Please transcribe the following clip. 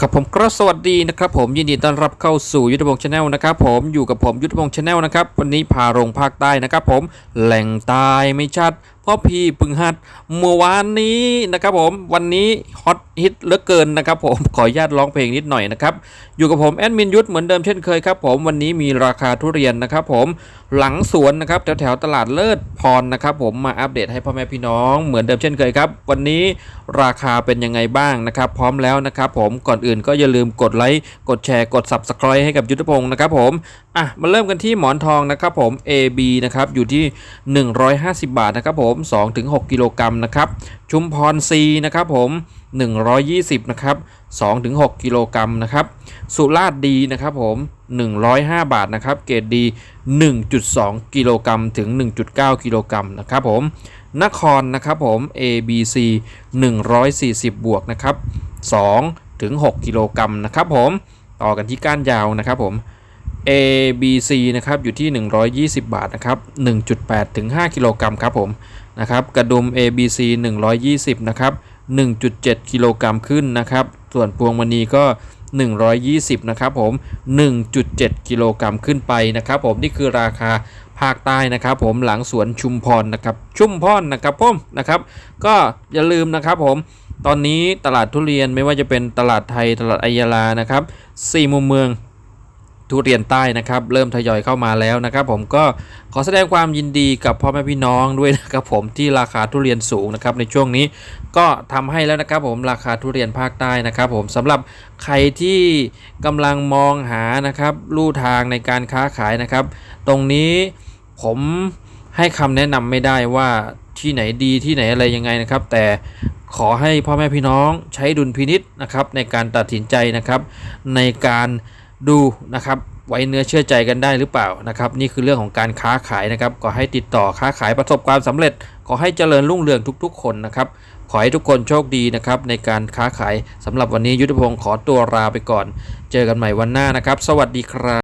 ครับผมก็สวัสดีนะครับผมยินดีต้อนรับเข้าสู่ยุทธพงศ์ชาแนลนะครับผมอยู่กับผมยุทธพงศ์ชาแนลนะครับวันนี้พาลงภาคใต้นะครับผมแหล่งตายไม่ชัด พราะพี่ปึงหัดเมื่อวานนี้นะครับผมวันนี้ฮอตฮิตเหลือเกินนะครับผมขออนุญาตร้องเพลงนิดหน่อยนะครับอยู่กับผมแอดมินยุทธเหมือนเดิมเช่นเคยครับผมวันนี้มีราคาทุเรียนนะครับผมหลังสวนนะครับแถวแถวตลาดเลิศพรนะครับผมมาอัปเดตให้พ่อแม่พี่น้องเหมือนเดิมเช่นเคยครับวันนี้ราคาเป็นยังไงบ้างนะครับพร้อมแล้วนะครับผมก่อนอื่นก็อย่าลืมกดไลค์กดแชร์กด Subscribe ให้กับยุทธพงศ์นะครับผมอะมาเริ่มกันที่หมอนทองนะครับผม AB นะครับอยู่ที่ 150 บาทนะครับผม2-6 กิโลกรัมนะครับชุมพร C นะครับผม 120 นะครับ 2-6 กิโลกรัมนะครับ สุราษฎร์ดีนะครับผม 105 บาทนะครับ เกรดดี 1.2 กิโลกรัมถึง 1.9 กิโลกรัมนะครับผม นครนะครับผม ABC 140 บวกนะครับ2ถึง 6 กิโลกรัมนะครับผม ต่อกันที่ก้านยาวนะครับผม ABC นะครับอยู่ที่ 120 บาทนะครับ1.8ถึง5กิโลกรัมครับผมนะครับกระดุม ABC 120นะครับ1.7 กิโลกรัมขึ้นนะครับส่วนพวงมณีก็ 120นะครับผม 1.7 กิโลกรัมขึ้นไปนะครับผมนี่คือราคาภาคใต้นะครับผมหลังสวนชุมพรนะครับชุมพรนะครับผมนะครับ ก็อย่าลืมนะครับผมตอนนี้ตลาดทุเรียนไม่ว่าจะเป็นตลาดไทยตลาดอัยยาลานะครับสี่มุมเมือง ทุเรียนใต้นะครับ เริ่มทยอยเข้ามาแล้วนะครับ ผมก็ขอแสดงความยินดีกับพ่อแม่พี่น้องด้วยนะครับ ผมที่ราคาทุเรียนสูงนะครับในช่วงนี้ก็ทำให้แล้วนะครับ ผมราคาทุเรียนภาคใต้นะครับ ผมสำหรับใครที่กำลังมองหานะครับลู่ทางในการค้าขายนะครับ ตรงนี้ผมให้คำแนะนำไม่ได้ว่าที่ไหนดีที่ไหนอะไรยังไงนะครับ แต่ขอให้พ่อแม่พี่น้องใช้ดุลพินิษนะครับในการตัดสินใจนะครับ ในการ ดูนะครับไว้เนื้อเชื่อใจกันได้หรือเปล่านะครับ นี่คือเรื่องของการค้าขายนะครับขอให้ติดต่อค้าขายประสบความสำเร็จ ขอให้เจริญรุ่งเรืองทุกๆ คนนะครับขอให้ทุกคนโชคดีนะครับในการค้าขายสำหรับวันนี้ยุทธพงศ์ขอตัวลาไปก่อน เจอกันใหม่วันหน้านะครับ สวัสดีครับ